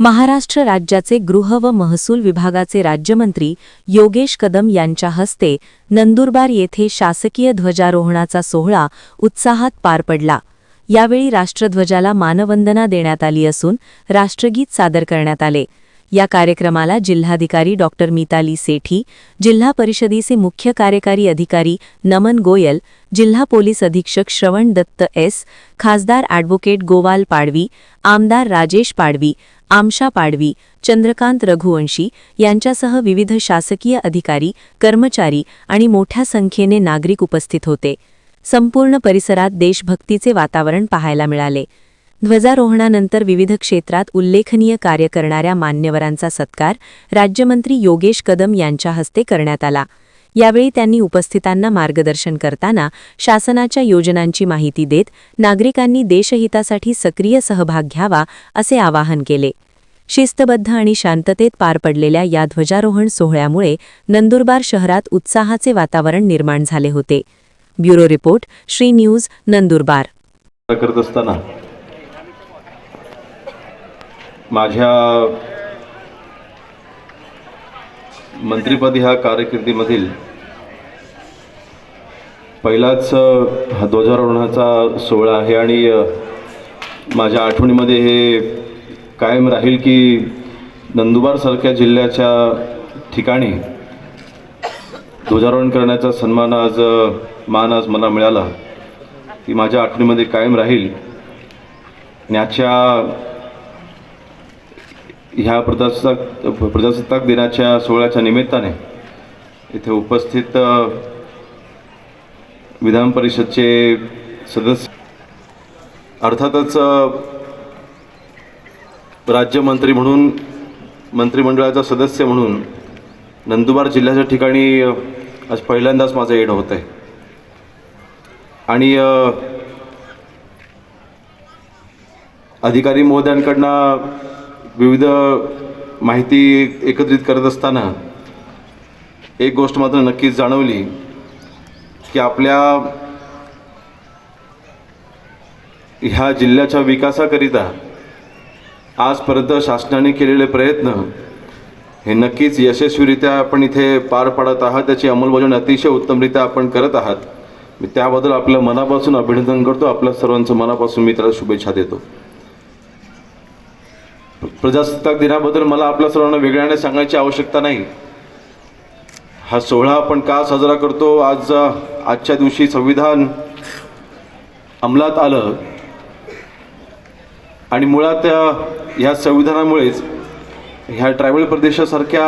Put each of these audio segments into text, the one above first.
महाराष्ट्र राज्याचे गृह व महसूल विभागाचे राज्यमंत्री योगेश कदम यांच्या हस्ते नंदुरबार येथे शासकीय ध्वजारोहणाचा सोहळा उत्साहात पार पडला. यावेळी राष्ट्रध्वजाला मानवंदना देण्यात आली असून राष्ट्रगीत सादर करण्यात आले. या कार्यक्रमाला जिल्हाधिकारी डॉक्टर मिताली सेठी जिल्हा परिषदेचे मुख्य कार्यकारी अधिकारी नमन गोयल जिल्हा पोलीस अधीक्षक श्रवण दत्त एस खासदार ॲडव्होकेट गोवाल पाडवी आमदार राजेश पाडवी आमशा पाडवी चंद्रकांत रघुवंशी यांच्यासह विविध शासकीय अधिकारी कर्मचारी आणि मोठ्या संख्येने नागरिक उपस्थित होते. संपूर्ण परिसरात देशभक्तीचे वातावरण पाहायला मिळाले. ध्वजारोहणानंतर विविध क्षेत्रात उल्लेखनीय कार्य करणाऱ्या मान्यवरांचा सत्कार राज्यमंत्री योगेश कदम यांच्या हस्ते करण्यात आला यावेळी त्यांनी उपस्थितांना मार्गदर्शन करताना शासनाच्या योजनांची माहिती देत नागरिकांनी देशहितासाठी सक्रिय सहभाग घ्यावा असे आवाहन केले शिस्तबद्ध आणि शांततेत पार पडलेल्या या ध्वजारोहण सोहळ्यामुळे नंदुरबार शहरात उत्साहाचे वातावरण निर्माण झाले होते bureau report Shree news Nandurbar करत असताना माझ्या मंत्रीपद ह्या कारकिर्दीमधील पहिलाच हा ध्वजारोहणाचा सोहळा आहे आणि माझ्या आठवणीमध्ये हे कायम राहील की नंदुरबारसारख्या जिल्ह्याच्या ठिकाणी ध्वजारोहण करण्याचा सन्मान आज मान आज मला मिळाला. ती माझ्या आठवणीमध्ये कायम राहील. याच्या ह्या प्रजासत्ताक प्रजासत्ताक दिनाच्या सोहळ्याच्या निमित्ताने इथे उपस्थित विधान परिषदचे सदस्य अर्थातच राज्यमंत्री म्हणून मंत्रिमंडळाचा सदस्य म्हणून नंदुरबार जिल्ह्याच्या ठिकाणी आज पहिल्यांदाच माझं येणं होतं आहे आणि अधिकारी महोदयांकडनं विविध माहिती एकत्रित करत असताना एक गोष्ट मात्र नक्कीच जाणवली की आपल्या ह्या जिल्ह्याच्या विकासाकरिता आजपर्यंत शासनाने केलेले प्रयत्न हे नक्कीच यशस्वीरित्या आपण इथे पार पाडत आहात. त्याची अंमलबजावणी अतिशय उत्तमरित्या आपण करत आहात. मी त्याबद्दल आपलं मनापासून अभिनंदन करतो. आपल्या सर्वांचं मनापासून मी त्याला शुभेच्छा देतो. प्रजासत्ताक दिनाबद्दल मला आपल्या सर्वांना वेगळ्याने सांगायची आवश्यकता नाही. हा सोहळा आपण का साजरा करतो? आज आजच्या दिवशी संविधान अंमलात आलं. आणि मुळात ह्या संविधानामुळेच ह्या ट्रायबल प्रदेशासारख्या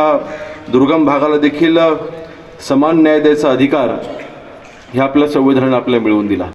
दुर्गम भागाला देखील समान न्याय द्यायचा अधिकार ह्या आपल्या संविधानाने आपल्याला मिळवून दिला.